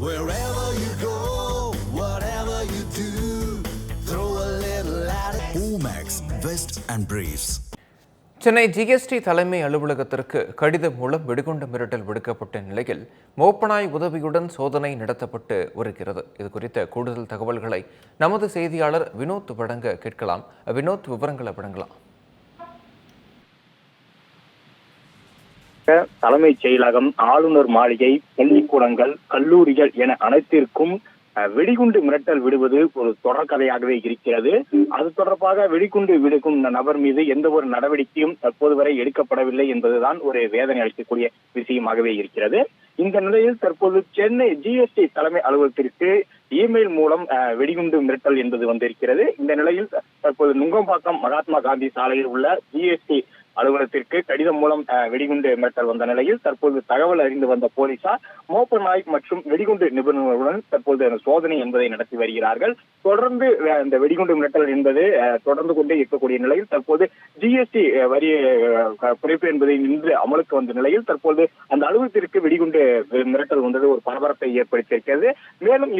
Wherever you go, whatever you do, throw a little at it. Omax, Vest and Briefs. Chennai GST தலைமை அலுவலகத்திற்கு கடிதம் மூலம் வெடிகுண்டு மிரட்டல் விடுக்கப்பட்ட நிலையில் மோப்பனாய் உதவியுடன் சோதனை நடத்தப்பட்டு வருகிறது இது குறித்த கூடுதல் தகவல்களை நமது செய்தியாளர் வினோத் வழங்க கேட்கலாம் வினோத் விவரங்களை வழங்கலாம் தலைமைச் செயலகம் ஆளுநர் மாளிகை பள்ளிக்கூடங்கள் கல்லூரிகள் என அனைத்திற்கும் வெடிகுண்டு மிரட்டல் விடுவது ஒரு தொடர்கதையாகவே இருக்கிறது. அது தொடர்பாக வெடிகுண்டு விடுக்கும் நபர் மீது எந்த ஒரு நடவடிக்கையும் தற்போது வரை எடுக்கப்படவில்லை என்பதுதான் ஒரு வேதனை அளிக்கக்கூடிய விஷயமாகவே இருக்கிறது. இந்த நிலையில் தற்போது சென்னை ஜிஎஸ்டி தலைமை அலுவலகத்திற்கு இமெயில் மூலம் வெடிகுண்டு மிரட்டல் என்பது வந்திருக்கிறது. இந்த நிலையில் தற்போது நுங்கம்பாக்கம் மகாத்மா காந்தி சாலையில் உள்ள ஜிஎஸ்டி அலுவலகத்திற்கு கடிதம் மூலம் வெடிகுண்டு மிரட்டல் வந்த நிலையில் தற்போது தகவல் அறிந்து வந்த போலீசார் மோப்ப நாய் மற்றும் வெடிகுண்டு நிபுணர்களுடன் தற்போது சோதனை என்பதை நடத்தி வருகிறார்கள். தொடர்ந்து இந்த வெடிகுண்டு மிரட்டல் என்பது தொடர்ந்து கொண்டே இருக்கக்கூடிய நிலையில் தற்போது ஜிஎஸ்டி வரி குறைப்பு என்பதை நின்று அமலுக்கு வந்த நிலையில் தற்போது அந்த அலுவலகத்திற்கு வெடிகுண்டு மிரட்டல் வந்தது ஒரு பரபரப்பை ஏற்படுத்தியிருக்கிறது. மேலும்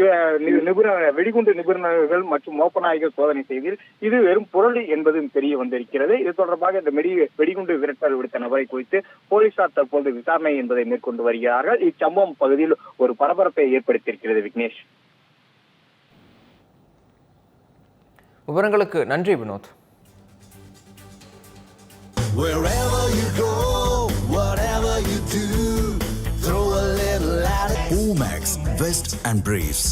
நிபுணர் வெடிகுண்டு நிபுணர்கள் மற்றும் மோப்ப நாய்கள் சோதனை செய்தில் இது வெறும் புரளி என்பதும் தெரிய வந்திருக்கிறது. இது தொடர்பாக இந்த வெடி வெடிகுண்டு விரட்டல் விடுத்த நபரை குறித்து போலீசார் தற்போது விசாரணை என்பதை மேற்கொண்டு வருகிறார்கள் இச்சம்பவம் பகுதியில் ஒரு பரபரப்பை ஏற்படுத்தியிருக்கிறது விக்னேஷ் விவரங்களுக்கு நன்றி Vinod Wherever you go, whatever you do, throw a little at it. Omax, Vest and Briefs.